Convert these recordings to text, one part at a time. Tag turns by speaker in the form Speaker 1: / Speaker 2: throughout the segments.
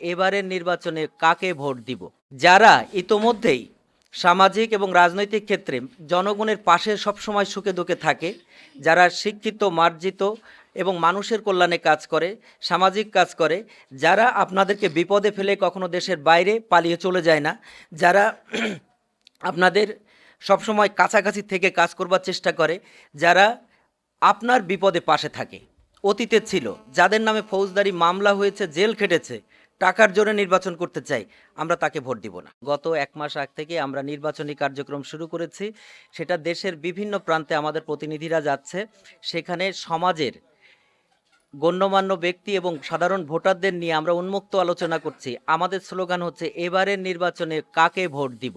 Speaker 1: এবারের নির্বাচনে কাকে ভোট দিব? যারা ইতোমধ্যেই সামাজিক এবং রাজনৈতিক ক্ষেত্রে জনগণের পাশে সবসময় সুখে দুঃখে থাকে, যারা শিক্ষিত, মার্জিত এবং মানুষের কল্যাণে কাজ করে, সামাজিক কাজ করে, যারা আপনাদেরকে বিপদে ফেলে কখনো দেশের বাইরে পালিয়ে চলে যায় না, যারা আপনাদের সবসময় কাছাকাছি থেকে কাজ করবার চেষ্টা করে, যারা আপনার বিপদে পাশে থাকে। অতীতে ছিল, যাদের নামে ফৌজদারি মামলা হয়েছে, জেল খেটেছে টাকার জোরে নির্বাচন করতে চাই, আমরা তাকে ভোট দিব না। গত এক মাস আগ থেকে আমরা নির্বাচনী কার্যক্রম শুরু করেছি। সেটা দেশের বিভিন্ন প্রান্তে আমাদের প্রতিনিধিরা যাচ্ছে। সেখানে সমাজের গণ্যমান্য ব্যক্তি এবং সাধারণ ভোটারদের নিয়ে আমরা উন্মুক্ত আলোচনা করছি। আমাদের স্লোগান হচ্ছে, এবারের নির্বাচনে কাকে ভোট দিব?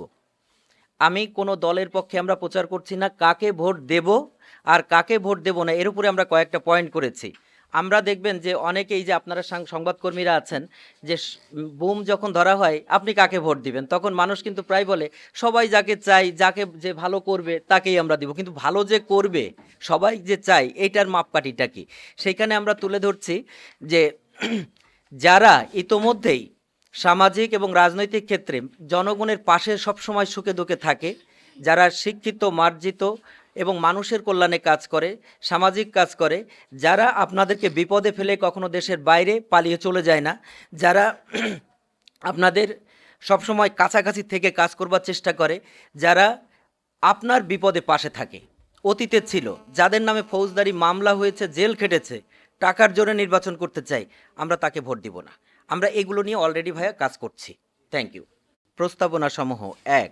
Speaker 1: আমি কোনো দলের পক্ষে আমরা প্রচার করছি না কাকে ভোট দেব আর কাকে ভোট দেব না, এর উপরে আমরা কয়েকটা পয়েন্ট করেছি। আমরা দেখবেন যে অনেকেই যে আপনারা সংবাদকর্মীরা আছেন, যে বুম যখন ধরা হয়, আপনি কাকে ভোট দিবেন? তখন মানুষ কিন্তু প্রায় বলে, সবাই যাকে চাই, যাকে যে ভালো করবে, তাকেই আমরা দিব। কিন্তু ভালো যে করবে, সবাই যে চাই এইটার মাপকাঠিটা কি? সেইখানে আমরা তুলে ধরছি যে যারা ইতোমধ্যেই সামাজিক এবং রাজনৈতিক ক্ষেত্রে জনগণের পাশে সবসময় সুখে দুঃখে থাকে, যারা শিক্ষিত, মার্জিত এবং মানুষের কল্যাণে কাজ করে, সামাজিক কাজ করে, যারা আপনাদেরকে বিপদে ফেলে কখনো দেশের বাইরে পালিয়ে চলে যায় না, যারা আপনাদের সবসময় কাছাকাছি থেকে কাজ করবার চেষ্টা করে, যারা আপনার বিপদে পাশে থাকে, অতীতে ছিল, যাদের নামে ফৌজদারি মামলা হয়েছে, জেল খেটেছে, টাকার জোরে নির্বাচন করতে চাই, আমরা তাকে ভোট দিব না। আমরা এগুলো নিয়ে অলরেডি ভাইয়া কাজ করছি। থ্যাংক ইউ প্রস্তাবনা সমূহ এক।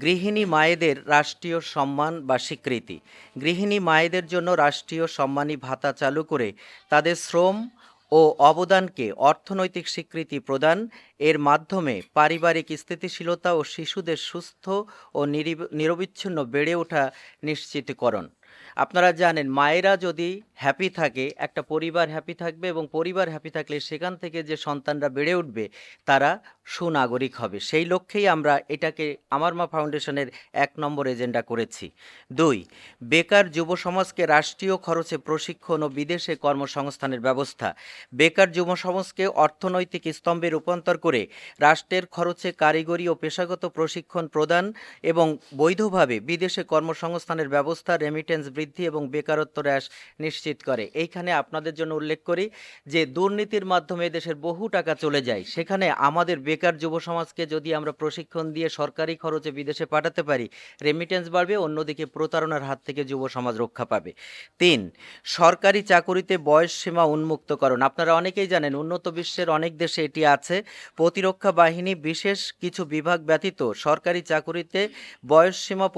Speaker 1: গৃহিণী মায়েদের রাষ্ট্রীয় সম্মান বা স্বীকৃতি। গৃহিণী মায়েদের জন্য রাষ্ট্রীয় সম্মানী ভাতা চালু করে তাদের শ্রম ও অবদানকে অর্থনৈতিক স্বীকৃতি প্রদান। এর মাধ্যমে পারিবারিক স্থিতিশীলতা ও শিশুদের সুস্থ ও নিরিব- নিরবিচ্ছিন্ন বেড়ে ওঠা নিশ্চিতকরণ। আপনারা জানেন, মায়েরা যদি হ্যাপি থাকে, একটা পরিবার হ্যাপি থাকবে এবং পরিবার হ্যাপি থাকলে সেখান থেকে যে সন্তানরা বেড়ে উঠবে, তারা সুনাগরিক হবে। সেই লক্ষ্যেই আমরা এটাকে আমার মা ফাউন্ডেশনের এক নম্বর এজেন্ডা করেছি। দুই, বেকার যুব সমাজকে রাষ্ট্রীয় খরচে প্রশিক্ষণ ও বিদেশে কর্মসংস্থানের ব্যবস্থা। বেকার যুব সমাজকে অর্থনৈতিক স্তম্ভে রূপান্তর করে রাষ্ট্রের খরচে কারিগরি ও পেশাগত প্রশিক্ষণ প্রদান এবং বৈধভাবে বিদেশে কর্মসংস্থানের ব্যবস্থা রেমিটেন্স বৃদ্ধি এবং বেকারত্ব হ্রাস নিশ্চিত করে। এইখানে আপনাদের জন্য উল্লেখ করি যে, দুর্নীতির মাধ্যমে দেশের বহু টাকা চলে যায়। সেখানে আমাদের বেকার যুব সমাজকে যদি আমরা প্রশিক্ষণ দিয়ে সরকারি খরচে বিদেশে পাঠাতে পারি রেমিটেন্স বাড়বে, অন্যদিকে প্রতারণার হাত থেকে যুব সমাজ রক্ষা পাবে। তিন, সরকারি চাকুরিতে বয়স সীমা উন্মুক্তকরণ। আপনারা অনেকেই জানেন, উন্নত বিশ্বের অনেক দেশে এটি আছে। প্রতিরক্ষা বাহিনী বিশেষ কিছু বিভাগ ব্যতীত সরকারি চাকুরিতে বয়স সীমা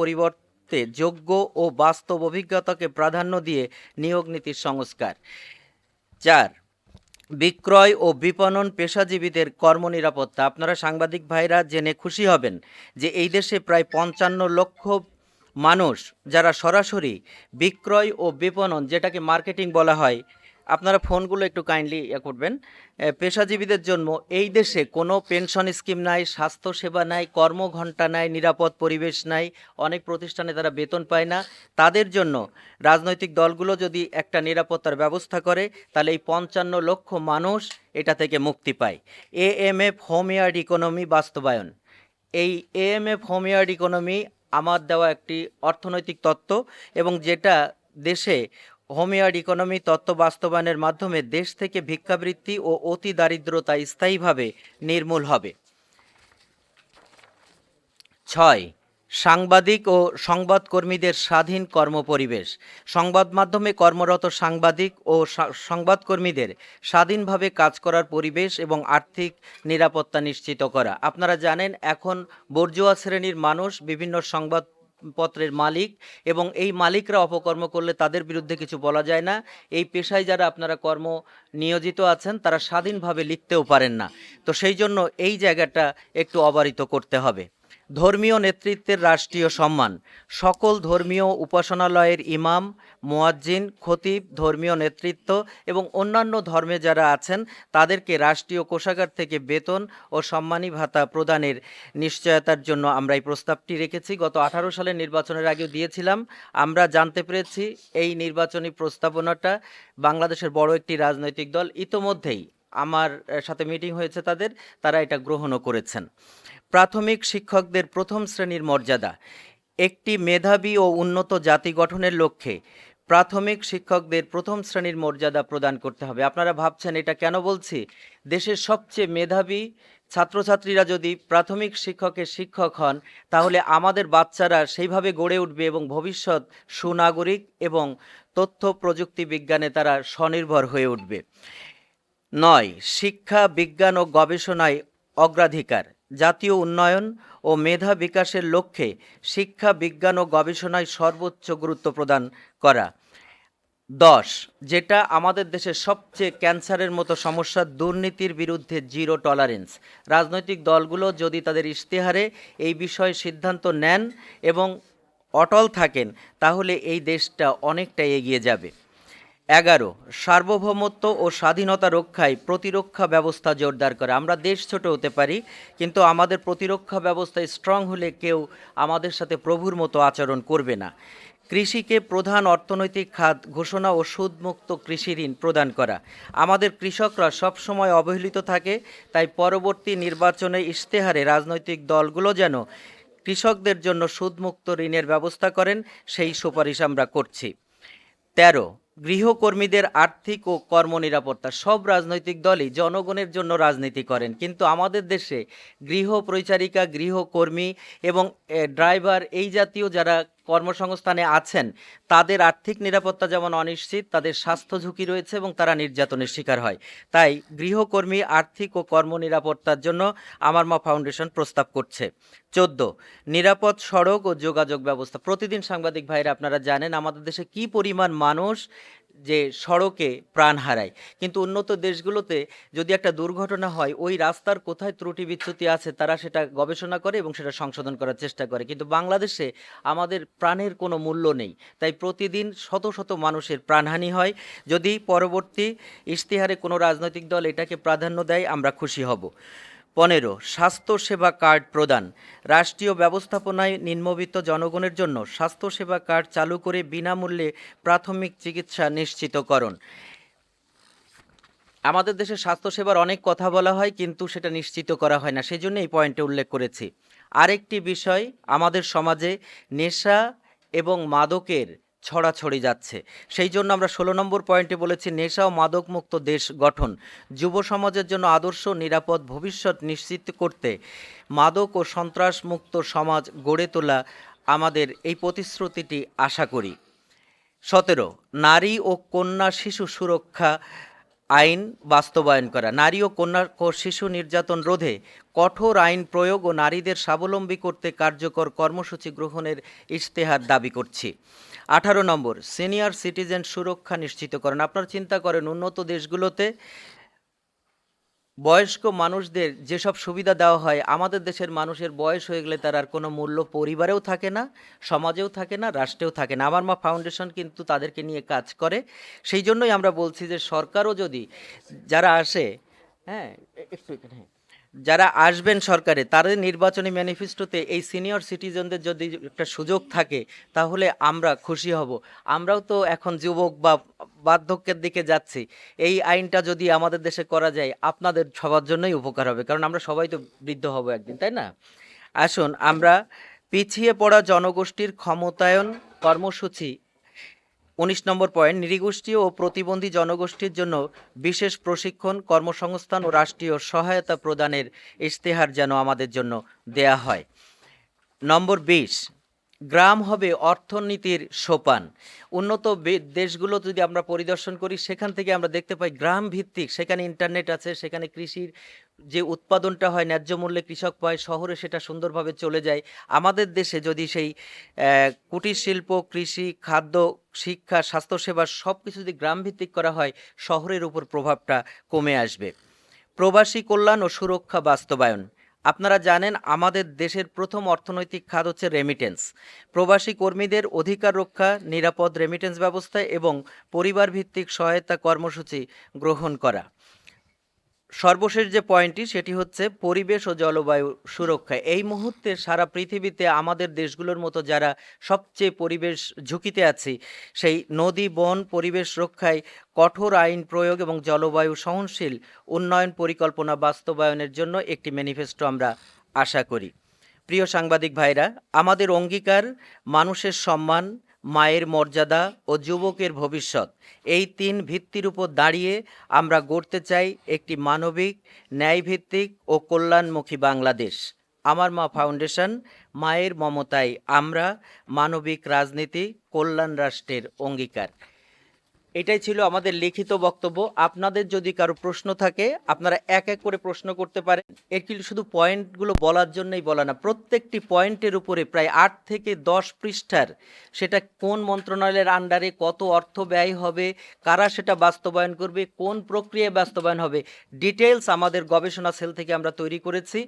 Speaker 1: পরিবর্তে যোগ্য ও বাস্তব অভিজ্ঞতাকে প্রাধান্য দিয়ে নিয়োগ নীতির সংস্কার। চার, বিক্রয় ও বিপণন পেশাজীবীদের কর্মনিরাপত্তা। আপনারা সাংবাদিক ভাইরা জেনে খুশি হবেন যে এই দেশে প্রায় পঞ্চান্ন লক্ষ মানুষ যারা সরাসরি বিক্রয় ও বিপণন, যেটাকে মার্কেটিং বলা হয় আপনারা ফোনগুলো একটু কাইন্ডলি ইয়ে করবেন। পেশাজীবীদের জন্য এই দেশে কোনো পেনশন স্কিম নাই, স্বাস্থ্যসেবা নাই, কর্মঘণ্টা নাই, নিরাপদ পরিবেশ নাই, অনেক প্রতিষ্ঠানে তারা বেতন পায় না। তাদের জন্য রাজনৈতিক দলগুলো যদি একটা নিরাপত্তার ব্যবস্থা করে, তাহলে এই পঞ্চান্ন লক্ষ মানুষ এটা থেকে মুক্তি পায়। A M F homeward economy বাস্তবায়ন। এই A M AMF homeward economy আমার দেওয়া একটি অর্থনৈতিক তত্ত্ব এবং যেটা দেশে হোময়ার্ড ইকোনমি তত্ত্ব বাস্তবায়নের মাধ্যমে দেশ থেকে ভিক্ষাবৃত্তি ও অতি দারিদ্রতা স্থায়ীভাবে নির্মূল হবে। ছয়, সাংবাদিক ও সংবাদকর্মীদের স্বাধীন কর্মপরিবেশ। সংবাদ মাধ্যমে কর্মরত সাংবাদিক ও সংবাদকর্মীদের স্বাধীনভাবে কাজ করার পরিবেশ এবং আর্থিক নিরাপত্তা নিশ্চিত করা। আপনারা জানেন, এখন বর্জুয়া শ্রেণির মানুষ বিভিন্ন সংবাদ পত্রের মালিক এবং এই মালিকরা অপকর্ম করলে তাদের বিরুদ্ধে কিছু বলা যায় না। এই পেশায় যারা আপনারা কর্ম নিয়োজিত আছেন, তারা স্বাধীনভাবে লিখতেও পারেন না। তো সেই জন্য এই জায়গাটা একটু অবারিত করতে হবে। ধর্মীয় নেতৃত্বের রাষ্ট্রীয় সম্মান। সকল ধর্মীয় উপাসনালয়ের ইমাম, মোয়াজ্জিন, খতিব, ধর্মীয় নেতৃত্ব এবং অন্যান্য ধর্মে যারা আছেন, তাদেরকে রাষ্ট্রীয় কোষাগার থেকে বেতন ও সম্মানী ভাতা প্রদানের নিশ্চয়তার জন্য আমরা এই প্রস্তাবটি রেখেছি। গত আঠারো সালের নির্বাচনের আগেও দিয়েছিলাম। আমরা জানতে পেরেছি এই নির্বাচনী প্রস্তাবনাটা বাংলাদেশের বড় একটি রাজনৈতিক দল। ইতোমধ্যেই আমার সাথে মিটিং হয়েছে তাদের, তারা এটা গ্রহণও করেছেন। প্রাথমিক শিক্ষকদের প্রথম শ্রেণির মর্যাদা। একটি মেধাবী ও উন্নত জাতি গঠনের লক্ষ্যে প্রাথমিক শিক্ষকদের প্রথম শ্রেণির মর্যাদা প্রদান করতে হবে। আপনারা ভাবছেন এটা কেন বলছি? দেশের সবচেয়ে মেধাবী ছাত্রছাত্রীরা যদি প্রাথমিক শিক্ষকের শিক্ষক হন, তাহলে আমাদের বাচ্চারা সেইভাবে গড়ে উঠবে এবং ভবিষ্যৎ সুনাগরিক এবং তথ্য প্রযুক্তি বিজ্ঞানে তারা স্বনির্ভর হয়ে উঠবে। নয়, শিক্ষা, বিজ্ঞান ও গবেষণায় অগ্রাধিকার, জাতীয় উন্নয়ন ও মেধা বিকাশের লক্ষ্যে শিক্ষা, বিজ্ঞান ও গবেষণায় সর্বোচ্চ গুরুত্ব প্রদান করা। দশ, যেটা আমাদের দেশের সবচেয়ে ক্যান্সারের মতো সমস্যা, দুর্নীতির বিরুদ্ধে জিরো টলারেন্স। রাজনৈতিক দলগুলো যদি তাদের ইশতেহারে এই বিষয়ে সিদ্ধান্ত নেন এবং অটল থাকেন, তাহলে এই দেশটা অনেকটা এগিয়ে যাবে। এগারো, সার্বভৌমত্ব ও স্বাধীনতা রক্ষায় প্রতিরক্ষা ব্যবস্থা জোরদার করে। আমরা দেশ ছোট হতে পারি, কিন্তু আমাদের প্রতিরক্ষা ব্যবস্থা স্ট্রং হলে কেউ আমাদের সাথে প্রভুর মতো আচরণ করবে না। কৃষিকে প্রধান অর্থনৈতিক খাত, ঘোষণা ও সুদমুক্ত কৃষি ঋণ প্রদান করা। আমাদের কৃষকরা সবসময় অবহেলিত থাকে, তাই পরবর্তী নির্বাচনে ইশতেহারে রাজনৈতিক দলগুলো যেন কৃষকদের জন্য সুদমুক্ত ঋণের ব্যবস্থা করেন, সেই সুপারিশ আমরা করছি। তেরো গৃহকর্মীদের আর্থিক ও কর্মনিরাপত্তা, সব রাজনৈতিক দলই জনগণের জন্য রাজনীতি করেন। কিন্তু আমাদের দেশে গৃহ পরিচারিকা, গৃহকর্মী এবং ড্রাইভার এই জাতীয় যারা কর্মসংস্থানে আছেন। তাদের আর্থিক নিরাপত্তা যেমন অনিশ্চিত, তাদের স্বাস্থ্য ঝুঁকি রয়েছে এবং তারা নির্যাতনের শিকার হয়। তাই গৃহকর্মী আর্থিক ও কর্ম নিরাপত্তার জন্য আমার মা ফাউন্ডেশন প্রস্তাব করছে। চোদ্দ, নিরাপদ সড়ক ও যোগাযোগ ব্যবস্থা। প্রতিদিন সাংবাদিক ভাইরা, আপনারা জানেন, আমাদের দেশে কি পরিমাণ মানুষ যে সড়কে প্রাণ হারায়। কিন্তু উন্নত দেশগুলোতে যদি একটা দুর্ঘটনা হয়, ওই রাস্তার কোথায় ত্রুটি বিচ্যুতি আছে, তারা সেটা গবেষণা করে এবং সেটা সংশোধন করার চেষ্টা করে। কিন্তু বাংলাদেশে আমাদের প্রাণের কোনো মূল্য নেই। তাই প্রতিদিন শত শত মানুষের প্রাণহানি হয়। যদি পরবর্তী ইশতেহারে কোনো রাজনৈতিক দল এটাকে প্রাধান্য দেয়, আমরা খুশি হব। পনেরো স্বাস্থ্যসেবা কার্ড প্রদান। রাষ্ট্রীয় ব্যবস্থাপনায় নিম্নবিত্ত জনগণের জন্য স্বাস্থ্যসেবা কার্ড চালু করে বিনামূল্যে প্রাথমিক চিকিৎসা নিশ্চিতকরণ। আমাদের দেশে স্বাস্থ্যসেবার অনেক কথা বলা হয়, কিন্তু সেটা নিশ্চিত করা হয় না। সেই জন্য এই পয়েন্টে উল্লেখ করেছি। আরেকটি বিষয়, আমাদের সমাজে নেশা এবং মাদকের ছড়াছড়ি যাচ্ছে। সেই জন্য আমরা ষোলো নম্বর পয়েন্টে বলেছি, নেশা ও মাদকমুক্ত দেশ গঠন, যুব সমাজের জন্য আদর্শ, নিরাপদ ভবিষ্যৎ নিশ্চিত করতে মাদক ও সন্ত্রাসমুক্ত সমাজ গড়ে তোলা আমাদের এই প্রতিশ্রুতিটি আশা করি। সতেরো, নারী ও কন্যা শিশু সুরক্ষা আইন বাস্তবায়ন করা। নারী ও কন্যা শিশু নির্যাতন রোধে কঠোর আইন প্রয়োগ ও নারীদের স্বাবলম্বী করতে কার্যকর কর্মসূচি গ্রহণের ইশতেহার দাবি করছি। আঠারো নম্বর, সিনিয়র সিটিজেন সুরক্ষা নিশ্চিত করেন। আপনারা চিন্তা করেন, উন্নত দেশগুলোতে বয়স্ক মানুষদের যেসব সুবিধা দেওয়া হয়, আমাদের দেশের মানুষের বয়স হয়ে গেলে তার আর কোনো মূল্য পরিবারেও থাকে না, সমাজেও থাকে না, রাষ্ট্রেও থাকে না আমার মা ফাউন্ডেশন কিন্তু তাদেরকে নিয়ে কাজ করে সেই জন্যই আমরা বলছি যে সরকারও যদি, যারা আসে হ্যাঁ একটু। যারা আসবেন সরকারে, তাদের নির্বাচনী ম্যানিফেস্টোতে এই সিনিয়র সিটিজেনদের যদি একটা সুযোগ থাকে, তাহলে আমরা খুশি হব। আমরাও তো এখন যুবক বা বার্ধক্যের দিকে যাচ্ছি। এই আইনটা যদি আমাদের দেশে করা যায়, আপনাদের সবার জন্যই উপকার হবে, কারণ আমরা সবাই তো বৃদ্ধ হব একদিন, তাই না? আসুন, আমরা পিছিয়ে পড়া জনগোষ্ঠীর ক্ষমতায়ন কর্মসূচি উনিশ নম্বর পয়েন্ট নৃগোষ্ঠী ও প্রতিবন্ধী জনগোষ্ঠীর জন্য বিশেষ প্রশিক্ষণ, কর্মসংস্থান ও রাষ্ট্রীয় সহায়তা প্রদানের ইশতেহার যেন আমাদের জন্য দেয়া হয়। নম্বর বিশ গ্রাম হবে অর্থনীতির সোপান। উন্নত দেশগুলো যদি আমরা পরিদর্শন করি, সেখান থেকে আমরা দেখতে পাই গ্রাম ভিত্তিক। সেখানে ইন্টারনেট আছে, সেখানে কৃষির যে উৎপাদনটা হয়, ন্যায্য মূল্যে কৃষক পায়, শহরে সেটা সুন্দরভাবে চলে যায়। আমাদের দেশে যদি সেই কুটির শিল্প, কৃষি, খাদ্য, শিক্ষা, স্বাস্থ্যসেবা সব কিছু যদি গ্রাম ভিত্তিক করা হয়, শহরের উপর প্রভাবটা কমে আসবে। প্রবাসী কল্যাণ ও সুরক্ষা বাস্তবায়ন। আপনারা জানেন, আমাদের দেশের প্রথম অর্থনৈতিক খাত হচ্ছে রেমিটেন্স প্রবাসী কর্মীদের অধিকার রক্ষা, নিরাপদ রেমিটেন্স ব্যবস্থা এবং পরিবার ভিত্তিক সহায়তা কর্মসূচি গ্রহণ করা। সর্বশেষ যে পয়েন্টটি, সেটি হচ্ছে পরিবেশ ও জলবায়ু সুরক্ষা। এই মুহূর্তে সারা পৃথিবীতে আমাদের দেশগুলোর মতো যারা সবচেয়ে পরিবেশ ঝুঁকিতে আছে, সেই নদী, বন, পরিবেশ রক্ষায় কঠোর আইন প্রয়োগ এবং জলবায়ু সহনশীল উন্নয়ন পরিকল্পনা বাস্তবায়নের জন্য একটি ম্যানিফেস্টো আমরা আশা করি। প্রিয় সাংবাদিক ভাইরা, আমাদের অঙ্গীকার, মানুষের সম্মান মায়ের মর্যাদা ও যুবকের ভবিষ্যৎ। এই তিন ভিত্তির উপর দাঁড়িয়ে আমরা গড়তে চাই একটি মানবিক, ন্যায়ভিত্তিক ও কল্যাণমুখী বাংলাদেশ। আমার মা ফাউন্ডেশন, মায়ের মমতায় আমরা মানবিক রাজনীতি, কল্যাণ রাষ্ট্রের অঙ্গীকার। এটাই ছিল আমাদের লিখিত বক্তব্য। আপনাদের যদি কারও প্রশ্ন থাকে, আপনারা এক এক করে প্রশ্ন করতে পারেন। এটি শুধু পয়েন্টগুলো বলার জন্যই বলা না, প্রত্যেকটি পয়েন্টের উপরে প্রায় আট থেকে দশ পৃষ্ঠার সেটা কোন মন্ত্রণালয়ের আন্ডারে কত অর্থ ব্যয় হবে, কারা সেটা বাস্তবায়ন করবে, কোন প্রক্রিয়ায় বাস্তবায়ন হবে ডিটেলস আমাদের গবেষণা সেল থেকে আমরা তৈরি করেছি।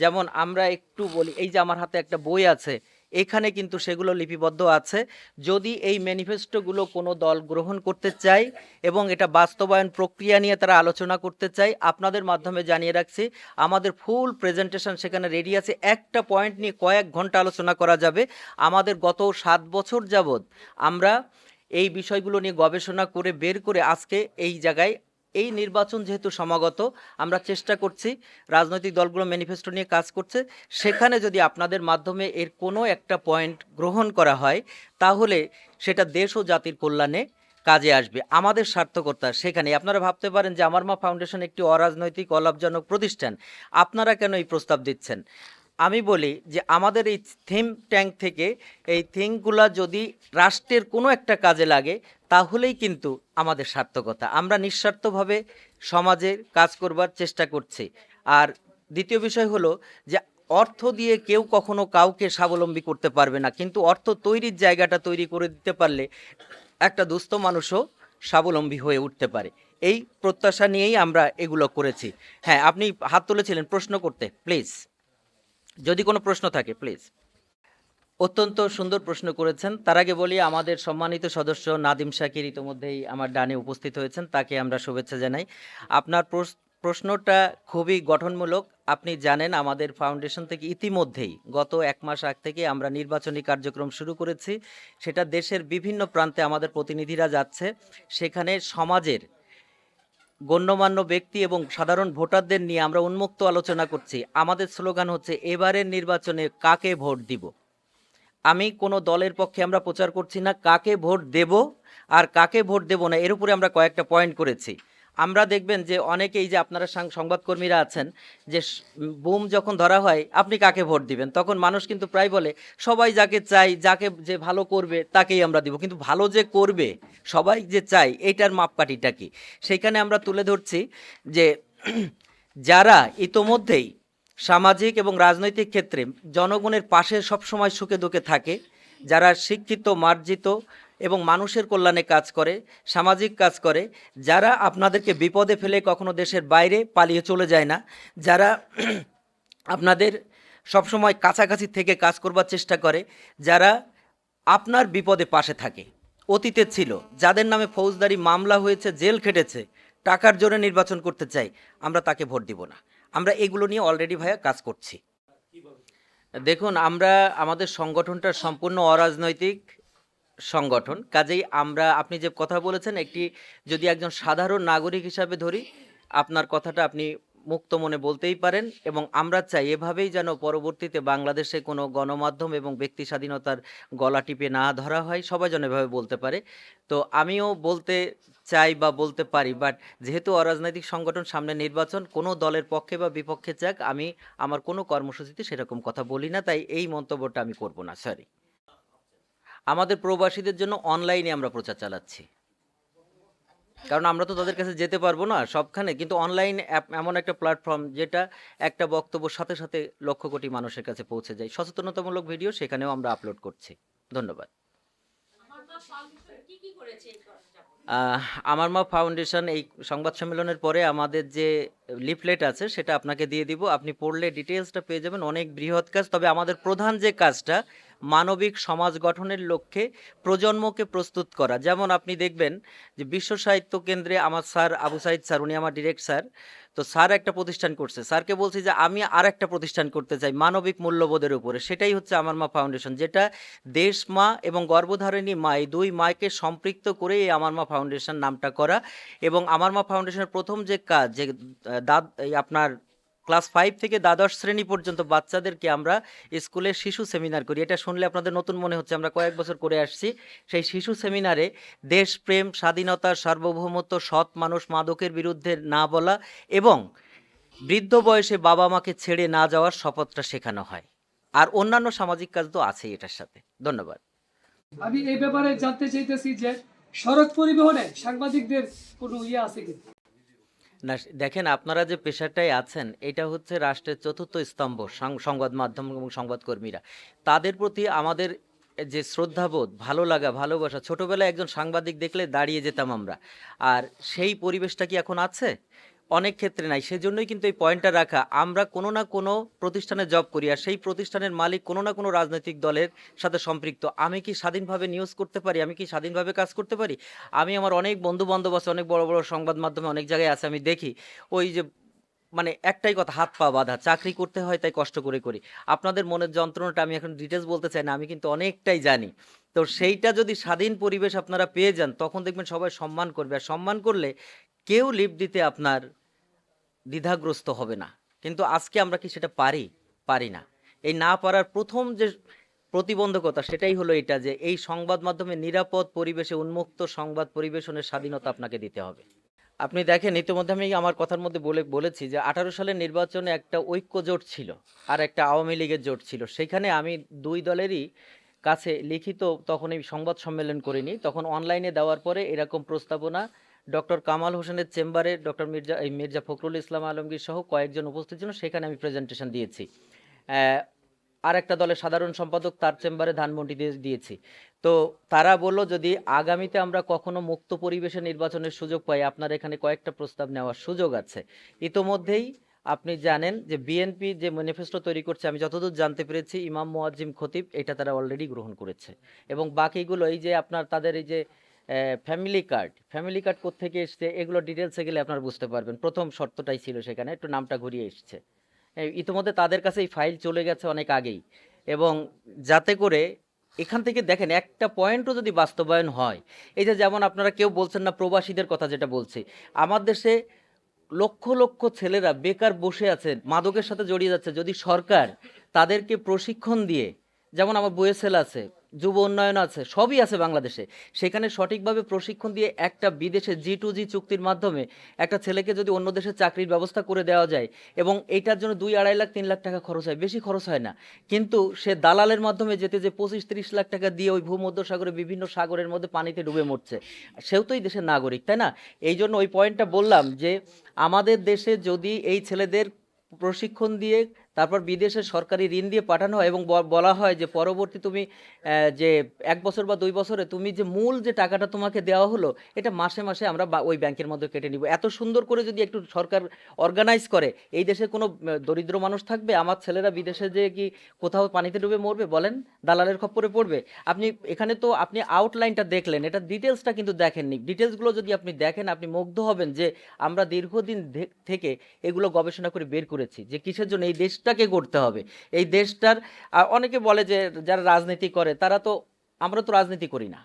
Speaker 1: যেমন আমরা একটু বলি, এই যে আমার হাতে একটা বই আছে এখানে কিন্তু সেগুলো লিপিবদ্ধ আছে। যদি এই ম্যানিফেস্টোগুলো কোনো দল গ্রহণ করতে চায় এবং এটা বাস্তবায়ন প্রক্রিয়া নিয়ে তারা আলোচনা করতে চায়, আপনাদের মাধ্যমে জানিয়ে রাখছি, আমাদের ফুল প্রেজেন্টেশন সেখানে রেডি আছে। একটা পয়েন্ট নিয়ে কয়েক ঘণ্টা আলোচনা করা যাবে। আমাদের গত সাত বছর যাবৎ আমরা এই বিষয়গুলো নিয়ে গবেষণা করে বের করে আজকে এই জায়গায় এই নির্বাচন যেহেতু সমাগত, আমরা চেষ্টা করছি রাজনৈতিক দলগুলো ম্যানিফেস্টো নিয়ে কাজ করছে। সেখানে যদি আপনাদের মাধ্যমে এর কোনো একটা পয়েন্ট গ্রহণ করা হয়, তাহলে সেটা দেশ ও জাতির কল্যাণে কাজে আসবে। আমাদের সার্থকতা সেখানে আপনারা ভাবতে পারেন যে আমার মা ফাউন্ডেশন একটি অরাজনৈতিক, অলাভজনক প্রতিষ্ঠান। আপনারা কেন এই প্রস্তাব দিচ্ছেন? আমি বলি যে আমাদের এই থিম ট্যাঙ্ক থেকে এই থিঙ্কগুলা যদি রাষ্ট্রের কোনো একটা কাজে লাগে তাহলেই কিন্তু আমাদের সার্থকতা। আমরা নিঃস্বার্থভাবে সমাজের কাজ করবার চেষ্টা করছি। আর দ্বিতীয় বিষয় হলো যে, অর্থ দিয়ে কেউ কখনো কাউকে স্বাবলম্বী করতে পারবে না। কিন্তু অর্থ তৈরির জায়গাটা তৈরি করে দিতে পারলে একটা দুস্থ মানুষও স্বাবলম্বী হয়ে উঠতে পারে। এই প্রত্যাশা নিয়েই আমরা এগুলো করেছি। হ্যাঁ আপনি হাত তুলেছিলেন প্রশ্ন করতে। প্লিজ। যদি কোনো প্রশ্ন থাকে, প্লিজ। অত্যন্ত সুন্দর প্রশ্ন করেছেন। তার আগে বলি, আমাদের সম্মানিত সদস্য নাদিম শাকির ইতোমধ্যেই আমার ডানে উপস্থিত হয়েছেন, তাকে আমরা শুভেচ্ছা জানাই। আপনার প্রশ্নটা খুবই গঠনমূলক। আপনি জানেন, আমাদের ফাউন্ডেশন থেকে ইতিমধ্যেই গত এক মাস আগ থেকে আমরা নির্বাচনী কার্যক্রম শুরু করেছি। সেটা দেশের বিভিন্ন প্রান্তে আমাদের প্রতিনিধিরা যাচ্ছে। সেখানে সমাজের গণ্যমান্য ব্যক্তি এবং সাধারণ ভোটারদের নিয়ে আমরা উন্মুক্ত আলোচনা করছি। আমাদের স্লোগান হচ্ছে, এবারের নির্বাচনে কাকে ভোট দিব? আমি কোনো দলের পক্ষে আমরা প্রচার করছি না, কাকে ভোট দেব আর কাকে ভোট দেব না, এর উপরে আমরা কয়েকটা পয়েন্ট করেছি। আমরা দেখবেন যে অনেকেই যে আপনারা সংবাদকর্মীরা আছেন, যে বুম যখন ধরা হয়, আপনি কাকে ভোট দিবেন? তখন মানুষ কিন্তু প্রায় বলে, সবাই যাকে চাই, যাকে যে ভালো করবে, তাকেই আমরা দিব। কিন্তু ভালো যে করবে, সবাই যে চাই এইটার মাপকাঠিটা কি? সেইখানে আমরা তুলে ধরছি যে যারা ইতোমধ্যেই সামাজিক এবং রাজনৈতিক ক্ষেত্রে জনগণের পাশে সবসময় সুখে দুঃখে থাকে, যারা শিক্ষিত, মার্জিত এবং মানুষের কল্যাণে কাজ করে, সামাজিক কাজ করে, যারা আপনাদেরকে বিপদে ফেলে কখনো দেশের বাইরে পালিয়ে চলে যায় না, যারা আপনাদের সবসময় কাছাকাছি থেকে কাজ করবার চেষ্টা করে, যারা আপনার বিপদে পাশে থাকে। অতীতে ছিল, যাদের নামে ফৌজদারি মামলা হয়েছে, জেল খেটেছে, টাকার জোরে নির্বাচন করতে চাই, আমরা তাকে ভোট দিব না। আমরা এগুলো নিয়ে অলরেডি ভাইয়া কাজ করছি। দেখুন, আমরা আমাদের সংগঠনটা সম্পূর্ণ অরাজনৈতিক সংগঠন। কাজেই আমরা, আপনি যে কথা বলেছেন, একটি যদি একজন সাধারণ নাগরিক হিসাবে ধরি, আপনার কথাটা আপনি মুক্ত মনে বলতেই পারেন এবং আমরা চাই এভাবেই যেন পরবর্তীতে বাংলাদেশে কোনো গণমাধ্যম এবং ব্যক্তি স্বাধীনতার গলা টিপে না ধরা হয়, সবাই যেন এভাবে বলতে পারে। তো আমিও বলতে চাই বা বলতে পারি বাট যেহেতু অরাজনৈতিক সংগঠন সামনে নির্বাচন, কোনো দলের পক্ষে বা বিপক্ষে যাক আমি আমার কোনো কর্মসূচিতে সেরকম কথা বলি না, তাই এই মন্তব্যটা আমি করব না সরি আমাদের প্রবাসীদের জন্য অনলাইনে আমরা প্রচার চালাচ্ছি। কারণ আমরা তো তাদের কাছে যেতে পারব না সবখানে, কিন্তু অনলাইন এমন একটা প্ল্যাটফর্ম যেটা একটা বক্তব্য সাথে সাথে লক্ষ কোটি মানুষের কাছে পৌঁছে যায়। সচেতনতামূলক ভিডিও সেখানেও আমরা আপলোড করছি। ধন্যবাদ। আমার মা ফাউন্ডেশন এই সংবাদ সম্মেলনের পরে আমাদের যে লিফলেট আছে সেটা আপনাকে দিয়ে দিব। আপনি পড়লে ডিটেলসটা পেয়ে যাবেন। অনেক বৃহৎ কাজ। তবে আমাদের প্রধান যে কাজটা মানবিক সমাজ গঠনের লক্ষ্যে প্রজন্মকে প্রস্তুত করা। যেমন আপনি দেখবেন যে বিশ্ব সাহিত্য কেন্দ্রে আমার স্যার আবু সাইদ স্যার, উনি আমার ডিরেক্ট স্যার। তো স্যার একটা প্রতিষ্ঠান করছে। স্যারকে বলছি যে আমি আর একটা প্রতিষ্ঠান করতে চাই মানবিক মূল্যবোধের উপরে। সেটাই হচ্ছে আমার মা ফাউন্ডেশন, যেটা দেশ মা এবং গর্ভধারিণী মা, এই দুই মাকে সম্পৃক্ত করে এই আমার মা ফাউন্ডেশন নামটা করা। এবং আমার মা ফাউন্ডেশনের প্রথম যে কাজ, যে দাদ, এই আপনার ক্লাস ফাইভ থেকে দ্বাদশ শ্রেণি পর্যন্ত বাচ্চাদেরকে আমরা স্কুলে শিশু সেমিনার করি। এটা শুনলে আপনাদের নতুন মনে হচ্ছে। আমরা কয়েক বছর করে আসছি। সেই শিশু সেমিনারে দেশপ্রেম স্বাধীনতা, সার্বভৌমত্ব, সৎ মানুষ, মাদকের বিরুদ্ধে না বলা এবং বৃদ্ধ বয়সে বাবা মাকে ছেড়ে না যাওয়ার শপথটা শেখানো হয়। আর অন্যান্য সামাজিক কাজ তো আছেই এটার সাথে। ধন্যবাদ।
Speaker 2: আমি এই ব্যাপারে জানতে চাইতেছি যে সড়ক পরিবহনে সাংবাদিকদের কোনো ইয়ে আছে কি
Speaker 1: না দেখেন আপনারা যে পেশাটায় আছেন, এটা হচ্ছে রাষ্ট্রের চতুর্থ স্তম্ভ সংবাদ মাধ্যম এবং সংবাদকর্মীরা। তাদের প্রতি আমাদের যে শ্রদ্ধাবোধ, ভালো লাগা, ভালোবাসা, ছোটবেলায় একজন সাংবাদিক দেখলে দাঁড়িয়ে যেতাম আমরা। আর সেই পরিবেশটা কি এখন আছে? অনেক ক্ষেত্রে নাই। সেজন্যই কিন্তু এই পয়েন্টটা রাখা, আমরা কোনো না কোনো প্রতিষ্ঠানে জব করি আর সেই প্রতিষ্ঠানের মালিক কোনো না কোনো রাজনৈতিক দলের সাথে সম্পৃক্ত। আমি কি স্বাধীনভাবে নিউজ করতে পারি? আমি কি স্বাধীনভাবে কাজ করতে পারি? আমি আমার অনেক বন্ধু বান্ধব আছে, অনেক বড় বড় সংবাদ মাধ্যমে অনেক জায়গায় আছে, আমি দেখি। ওই যে মানে একটাই কথা, হাত পা বাঁধা, চাকরি করতে হয় তাই কষ্ট করে করি। আপনাদের মনের যন্ত্রণাটা আমি এখন ডিটেলস বলতে চাই না, আমি কিন্তু অনেকটাই জানি। তো সেইটা যদি স্বাধীন পরিবেশ আপনারা পেয়ে যান, তখন দেখবেন সবাই সম্মান করবে। আর সম্মান করলে কেউ লিপ দিতে আপনার দ্বিধাগ্রস্ত হবে না। কিন্তু আজকে আমরা কি সেটা পারি? পারি না। এই না পারার প্রথম যে প্রতিবন্ধকতা, সেটাই হলো এটা যে এই সংবাদ মাধ্যমে নিরাপদ পরিবেশে উন্মুক্ত সংবাদ পরিবেশনের স্বাধীনতা আপনাকে দিতে হবে। আপনি দেখেন, ইতিমধ্যে আমি আমার কথার মধ্যে বলে, বলেছি যে আঠারো সালের নির্বাচনে একটা ঐক্য জোট ছিল আর একটা আওয়ামী লীগের জোট ছিল। সেখানে আমি দুই দলেরই কাছে লিখিত তখন এই সংবাদ সম্মেলন করিনি। তখন অনলাইনে দেওয়ার পরে এরকম প্রস্তাবনা ডক্টর কামাল হোসেনের চেম্বারে ডক্টর মির্জা, এই মির্জা ফখরুল ইসলাম আলমগীর সহ কয়েকজন উপস্থিত ছিল সেখানে আমি প্রেজেন্টেশন দিয়েছি। আর একটা দলের সাধারণ সম্পাদক তার চেম্বারে ধানমন্ডি দিয়ে দিয়েছি। তো তারা বলল, যদি আগামীতে আমরা কখনো মুক্ত পরিবেশে নির্বাচনের সুযোগ পাই, আপনার এখানে কয়েকটা প্রস্তাব নেওয়ার সুযোগ আছে। ইতোমধ্যেই আপনি জানেন যে বিএনপি যে ম্যানিফেস্টো তৈরি করছে, আমি যতদূর জানতে পেরেছি, ইমাম মোয়াজ্জিম খতিব এটা তারা অলরেডি গ্রহণ করেছে। এবং বাকিগুলো, এই যে আপনার তাদের এই যে ফ্যামিলি কার্ড ফ্যামিলি কার্ড কোত্থেকে এসছে, এগুলো ডিটেলসে গেলে আপনার বুঝতে পারবেন। প্রথম শর্তটাই ছিল সেখানে, একটু নামটা ঘুরিয়ে এসছে। ইতিমধ্যে তাদের কাছে এই ফাইল চলে গেছে অনেক আগেই। এবং যাতে করে এখান থেকে দেখেন, একটা পয়েন্টও যদি বাস্তবায়ন হয়, এই যে যেমন আপনারা কেউ বলছেন না, প্রবাসীদের কথা যেটা বলছি, আমার দেশে লক্ষ লক্ষ ছেলেরা বেকার বসে আছেন, মাদকের সাথে জড়িয়ে যাচ্ছে। যদি সরকার তাদেরকে প্রশিক্ষণ দিয়ে, যেমন আমার বইয়ের ছেলে আছে যুব উন্নয়ন আছে, সবই আছে বাংলাদেশে। সেখানে সঠিকভাবে প্রশিক্ষণ দিয়ে একটা বিদেশে জি টু জি চুক্তির মাধ্যমে একটা ছেলেকে যদি অন্য দেশে চাকরির ব্যবস্থা করে দেওয়া যায় এবং এইটার জন্য দুই আড়াই লাখ, তিন লাখ টাকা খরচ হয়, বেশি খরচ হয় না। কিন্তু সে দালালের মাধ্যমে যেতে যে পঁচিশ তিরিশ লাখ টাকা দিয়ে ওই ভূমধ্যসাগরে বিভিন্ন সাগরের মধ্যে পানিতে ডুবে মরছে, সেও তো এই দেশের নাগরিক, তাই না? এই জন্য ওই পয়েন্টটা বললাম যে আমাদের দেশে যদি এই ছেলেদের প্রশিক্ষণ দিয়ে তারপর বিদেশে সরকারি ঋণ দিয়ে পাঠানো হয় এবং বলা হয় যে পরবর্তী তুমি যে এক বছর বা দুই বছরে তুমি যে মূল যে টাকাটা তোমাকে দেওয়া হলো, এটা মাসে মাসে আমরা ওই ব্যাংকের মধ্যে কেটে নিব। এত সুন্দর করে যদি একটু সরকার অর্গানাইজ করে, এই দেশে কোনো দরিদ্র মানুষ থাকবে? আমার ছেলেরা বিদেশে যে কি কোথাও পানিতে ডুবে মরবে? বলেন, দালালের খপ্পরে পড়বে? আপনি এখানে তো আপনি আউটলাইনটা দেখলেন, এটা ডিটেলসটা কিন্তু দেখেননি। ডিটেলসগুলো যদি আপনি দেখেন, আপনি মুগ্ধ হবেন যে আমরা দীর্ঘদিন থেকে এগুলো গবেষণা করে বের করেছি যে কিসের জন্য এই দেশটাকে করতে হবে। এই দেশটার অনেকে বলে যে যারা রাজনীতি করে, তারা তো, আমরা তো রাজনীতি করি না।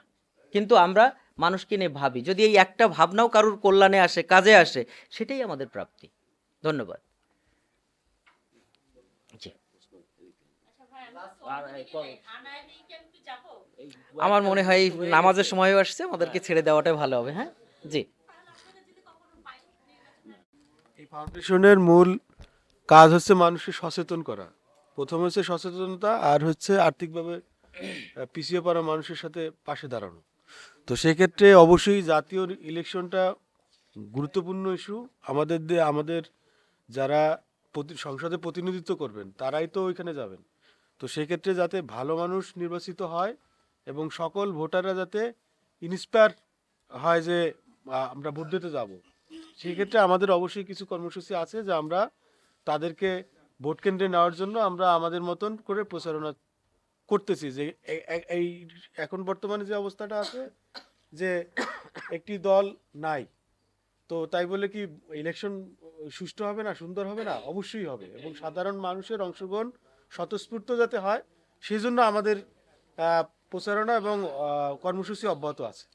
Speaker 1: কিন্তু আমরা মানুষকে নিয়ে ভাবি। যদি এই একটা ভাবনাও কারোর কল্যাণে আসে, কাজে আসে, সেটাই আমাদের প্রাপ্তি। ধন্যবাদ। আমার মনে হয় নামাজের সময়ও আসছে, আমাদেরকে ছেড়ে দেওয়াটাই ভালো হবে হ্যাঁ? জি।
Speaker 3: ফাউন্ডেশনের মূল কাজ হচ্ছে মানুষকে সচেতন করা। প্রথম হচ্ছে সচেতনতা, আর হচ্ছে আর্থিকভাবে পিছিয়ে পড়া মানুষের সাথে পাশে দাঁড়ানো। তো সেক্ষেত্রে অবশ্যই জাতীয় ইলেকশনটা গুরুত্বপূর্ণ ইস্যু আমাদের আমাদের যারা সংসদে প্রতিনিধিত্ব করবেন, তারাই তো ওইখানে যাবেন। তো সেক্ষেত্রে যাতে ভালো মানুষ নির্বাচিত হয় এবং সকল ভোটাররা যাতে ইন্সপায়ার হয় যে আমরা ভোট দিতে যাব। সেক্ষেত্রে আমাদের অবশ্যই কিছু কর্মসূচি আছে যে আমরা তাদেরকে ভোট কেন্দ্রে নেওয়ার জন্য আমরা আমাদের মতন করে প্রচারণা করতেছি যে এই এখন বর্তমানে যে অবস্থাটা আছে, যে একটি দল নাই। তো তাই বলে কি ইলেকশন সুষ্ঠু হবে না, সুন্দর হবে না? অবশ্যই হবে। এবং সাধারণ মানুষের অংশগ্রহণ স্বতঃস্ফূর্ত যাতে হয় সেই জন্য আমাদের প্রচারণা এবং কর্মসূচি অব্যাহত আছে।